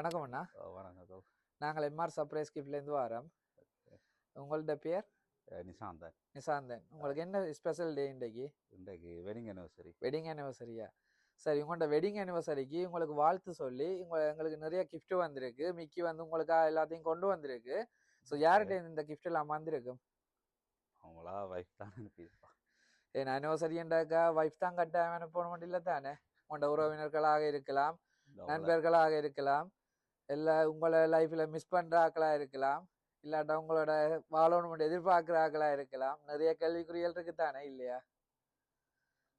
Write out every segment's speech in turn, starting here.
வணக்கம் அண்ணா. வணக்கம். நாங்கள் எம்ஆர் சர்ப்ரைஸ் கிஃப்ட்லேருந்து வரோம். உங்கள்ட்ட பேர்? நிசாந்தன் நிசாந்தன் உங்களுக்கு என்ன ஸ்பெஷல் டே இன்றைக்கு? இன்றைக்கு வெட்டிங் anniversary வெட்டிங் ஆனிவர்சரியா சரி உங்களோட வெட்டிங் ஆனிவர்சரிக்கு உங்களுக்கு வாழ்த்து சொல்லி உங்க எங்களுக்கு நிறைய gift வந்திருக்கு. மிக்கி வந்து உங்களுக்கு எல்லாத்தையும் கொண்டு வந்திருக்கு. ஸோ யார்கிட்ட இந்த gift எல்லாம் வந்திருக்கும் அவங்களா வைஃப் தான் அனுப்பியிருப்பான் என் ஆனிவர்சரின்றாக்கா ஒய்ஃப் தான் கட்டாயம் அனுப்பணும் இல்லை தானே. உங்களோட உறவினர்களாக இருக்கலாம் நண்பர்களாக இருக்கலாம். இல்லை உங்களை லைஃப்பில் மிஸ் பண்ணுற ஆக்களாக இருக்கலாம். இல்லாட்டா உங்களோட வாழணும்னு எதிர்பார்க்குற ஆக்களாக இருக்கலாம். நிறைய கேள்விக்குறிகள் இருக்கு தானே இல்லையா?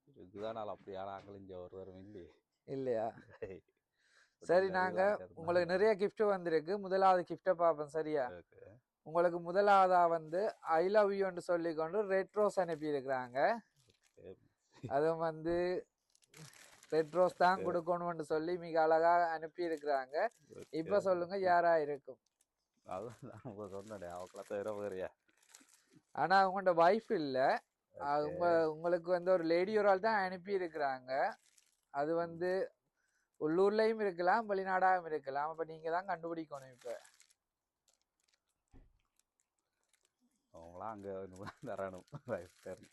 இருக்குதான் அப்படி ஆனாங்கள் இங்கே ஒரு தரம் இல்லையே. இல்லையா? சரி. நாங்க உங்களுக்கு நிறைய gift வந்திருக்கு. முதலாவது கிஃப்டை பார்ப்போம். சரியா. உங்களுக்கு முதலாவதா வந்து ஐ லவ் யூன்னு சொல்லி கொண்டு ரெட் ரோஸ் அனுப்பி இருக்கிறாங்க அதுவும் வந்து ரெட் ரோஸ் தான் கொடுக்கணும்னு சொல்லி மிக அழகா அனுப்பி இருக்கிறாங்க இப்ப சொல்லுங்க யாரா இருக்கும்? அதான் சொன்னேன் அவங்கள தவிர வேறையா ஆனா உங்களோட வைஃப் இல்ல. அது உங்க உங்களுக்கு வந்து ஒரு லேடி ஒரு ஆள் தான் அனுப்பி இருக்கிறாங்க அது வந்து உள்ளூர்லயும் இருக்கலாம் வெளிநாடாகவும் இருக்கலாம். அப்ப நீங்க தான் கண்டுபிடிக்கணும் இப்ப. அவங்களாம் அங்கே தரணும்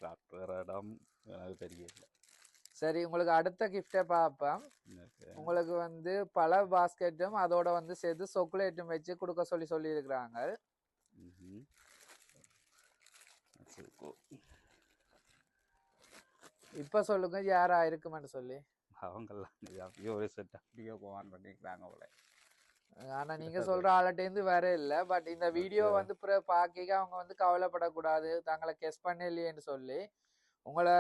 டாக்டர் இடம் எனக்கு தெரியல சரி உங்களுக்கு அடுத்த கிஃப்டை பார்ப்போம் உங்களுக்கு வந்து பல பாஸ்கெட்டும் அதோட வந்து சேர்த்து சொக்குலேட்டும் வச்சு கொடுக்க சொல்லி சொல்லி இருக்கிறாங்க ம்ஹும். சரி, cool. இப்ப சொல்லுங்க யாரா இருக்குமென்னு சொல்லி. அவங்கெல்லாம் ஒரு செட் அப்படியே போவான் பண்ணிக்கிறாங்க அவளை ஆனா நீங்க சொல்ற ஆள்கிட்டேருந்து வேற இல்ல. பட் இந்த வீடியோ வந்து பிறகு பாக்க அவங்க வந்து கவலைப்படக்கூடாது. தங்களை கெஸ் பண்ணலையேன்னு சொல்லி. உங்களை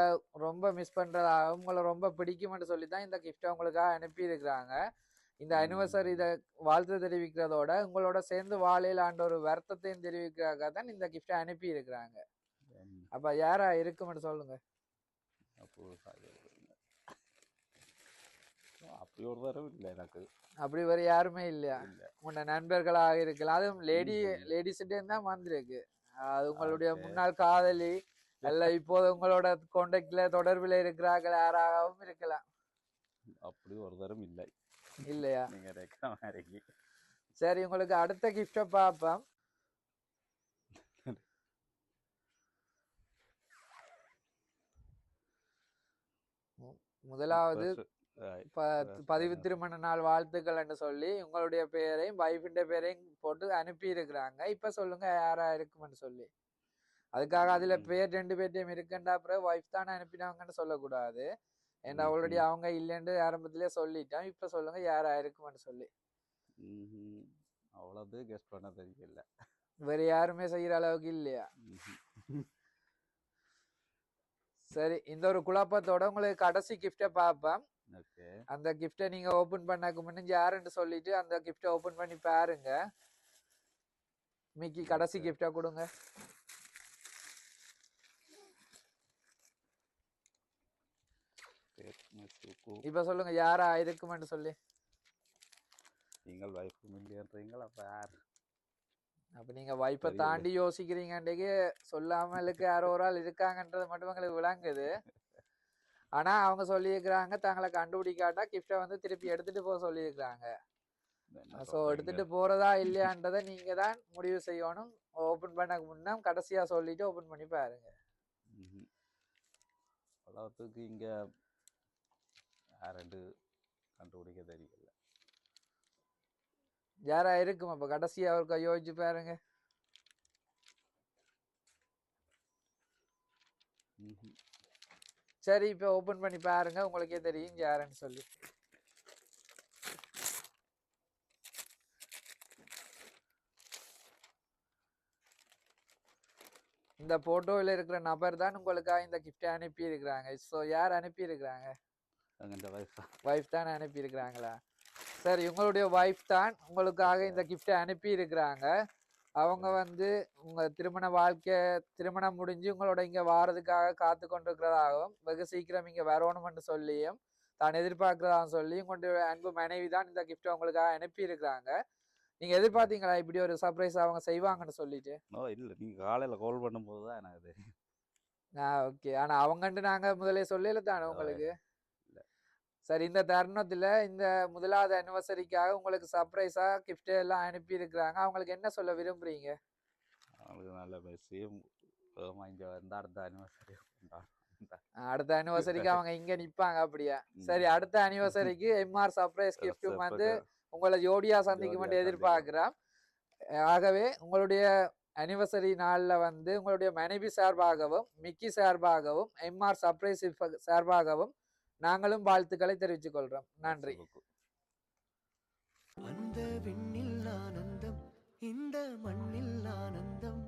ரொம்ப மிஸ் பண்றதா உங்களை ரொம்ப பிடிக்கும்னு சொல்லி தான் இந்த கிஃப்ட்டை உங்களுக்காக அனுப்பி இருக்கிறாங்க இந்த அனிவர்சரி இதை வாழ்த்து தெரிவிக்கிறதோட உங்களோட சேர்ந்து வாழையிலாண்ட ஒரு வருத்தத்தையும் தெரிவிக்கிறதுக்காக தான் இந்த கிஃப்ட்டை அனுப்பி இருக்கிறாங்க ம், அப்ப யாரா இருக்குமென்னு சொல்லுங்க. அப்படி ஒரு தடவை இல்லை எனக்கு. அப்படி வேற யாருமே இல்லையா? இல்லை. உங்களோட நண்பர்களாக இருக்கலாம். அதுவும் லேடி லேடிஸ்கிட்டே தான் வந்திருக்கு. அது உங்களுடைய முன்னாள் காதலி அல்ல இப்போது உங்களோட கான்டாக்ட்ல தொடர்பில் இருக்கிறார்கள் யாராகவும் இருக்கலாம். அப்படி ஒரு தரம் இல்லை. இல்லையா? நீங்க மாதிரி. சரி உங்களுக்கு அடுத்த கிஃப்டை பார்ப்போம். முதலாவது பதிவு திருமண நாள் வாழ்த்துக்கள் என்று சொல்லி உங்களுடைய பெயரையும் வைஃபின் பேரையும் போட்டு அனுப்பி இருக்கிறாங்க இப்ப சொல்லுங்க யாரா இருக்குமென்னு சொல்லி. அதுக்காக அதுல பேர் ரெண்டு பேர்ட்டையும் இருக்குண்டா அப்புறம் ஒய்ஃப் தானே அனுப்பினாங்கன்னு சொல்லக்கூடாது. ஏன்னா ஆல்ரெடி அவங்க இல்லைன்னு ஆரம்பத்திலே சொல்லிட்டோம். இப்ப சொல்லுங்க யாரா இருக்குமென்னு சொல்லி. அவ்வளவு கெஸ்ட் பண்ண தெரியல. வேற யாருமே செய்யற அளவுக்கு இல்லையா. சரி இந்த ஒரு குழப்பத்தோட உங்களுக்கு கடைசி கிஃப்டை பார்ப்போம். ஓகே. அந்த கிஃப்டை நீங்க ஓபன் பண்ணக்கு முன்ன யாருன்னு சொல்லிட்டு அந்த கிஃப்டை ஓபன் பண்ணி பாருங்க. மிக்கி கடைசி கிஃப்டா கொடுங்க. இப்ப சொல்லுங்க யாரா இருக்குமென்னு சொல்லி? நீங்கள் வைஃப் மில்லியன்றீங்களா அப்ப யார்? அப்ப நீங்க வைப்பை தாண்டி யோசிக்கிறீங்கன்றக்கு சொல்லாமலுக்கு யாரோ ஒரு ஆள் இருக்காங்கன்றது மட்டும் எங்களுக்கு விளங்குது. ஆனா அவங்க சொல்லியிருக்கிறாங்க தங்களை கண்டுபிடிக்காட்டா கிஃப்டை வந்து திருப்பி எடுத்துட்டு போக சொல்லியிருக்கிறாங்க. ஸோ? எடுத்துட்டு போறதா இல்லையான்றதை நீங்க தான் முடிவு செய்யணும். ஓபன் பண்ணக்கு முன்னா கடைசியா சொல்லிட்டு ஓபன் பண்ணி பாருங்க. ம்ஹும். அவ்வளவுக்கு இங்க யாரெண்டு கண்டுபிடிக்க தெரியல. யாரா இருக்கும் அப்ப? கடைசியா அவருக்கு யோசிச்சு பாருங்க. சரி இப்ப ஓபன் பண்ணி பாருங்க. உங்களுக்கே தெரியும் யாருன்னு சொல்லி. இந்த போட்டோவில் இருக்கிற நபர் தான் உங்களுக்காக இந்த கிஃப்டை அனுப்பி இருக்கிறாங்க ஸோ யார் அனுப்பி இருக்கிறாங்க அங்க இந்த வைஃப் ஒய்ஃப் தான் அனுப்பி இருக்கிறாங்களா சரி உங்களுடைய ஒய்ஃப் தான் உங்களுக்காக இந்த கிஃப்டை அனுப்பி இருக்கிறாங்க அவங்க வந்து உங்க திருமண வாழ்க்கை திருமணம் முடிஞ்சு உங்களோட இங்க வாரதுக்காக காத்து கொண்டிருக்கிறதாகவும் வெகு சீக்கிரம் இங்க வரணும்னு சொல்லியும் தான் எதிர்பார்க்கிறதாகவும் சொல்லி உங்களுடைய அன்பு மனைவி தான் இந்த கிஃப்டை உங்களுக்காக அனுப்பி இருக்கிறாங்க நீங்க எதிர்பார்த்தீங்களா இப்படி ஒரு சர்ப்ரைஸ் அவங்க செய்வாங்கன்னு சொல்லிட்டு? நோ இல்ல. நீங்க காலையில கால் பண்ணும்போது தான் எனக்கு ஆ ஓகே ஆனா அவங்கன்ட்டு நாங்க முதல்ல சொல்லல தானே உங்களுக்கு. சரி இந்த தருணத்துல இந்த முதலாவது அனிவர்சரிக்காக உங்களுக்கு சர்ப்ரைஸா gift எல்லாம் அனுப்பி இருக்கிறாங்க அவங்களுக்கு என்ன சொல்ல விரும்புறீங்க? அவங்களுக்கு நல்ல மெஸ்ஸியும் இங்கே வந்து அடுத்த அனிவர்சரி அடுத்த அனிவர்சரிக்கு அவங்க இங்க நிப்பாங்க அப்படியா? சரி அடுத்த அனிவர்சரிக்கு எம்ஆர் சர்ப்ரைஸ் கிஃப்ட்டும் வந்து உங்களை ஜோடியா சந்திக்கும் ஜோடியா எதிர்பார்க்கிறோம். ஆகவே உங்களுடைய அனிவர்சரி நாள்ல வந்து உங்களுடைய மனைவி சார்பாகவும் மிக்கி சார்பாகவும் எம்ஆர் சர்ப்ரைஸ் சார்பாகவும் நாங்களும் வாழ்த்துக்களை தெரிவித்துக் கொள்றோம் நன்றி அந்த விண்ணில் ஆனந்தம் இந்த மண்ணில் ஆனந்தம்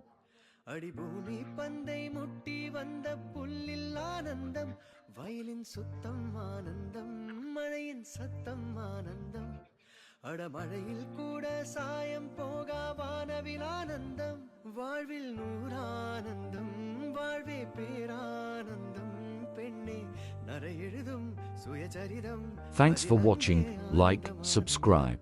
அடிபூமி பந்தை முட்டி வந்த புல்லில் ஆனந்தம் வயலின் சுத்தம் ஆனந்தம் மழையின் சத்தம் ஆனந்தம் அடமழையில் கூட சாயம் போகா வானவில் ஆனந்தம் வாழ்வில் நூறானந்தம். Thanks for watching, like, subscribe.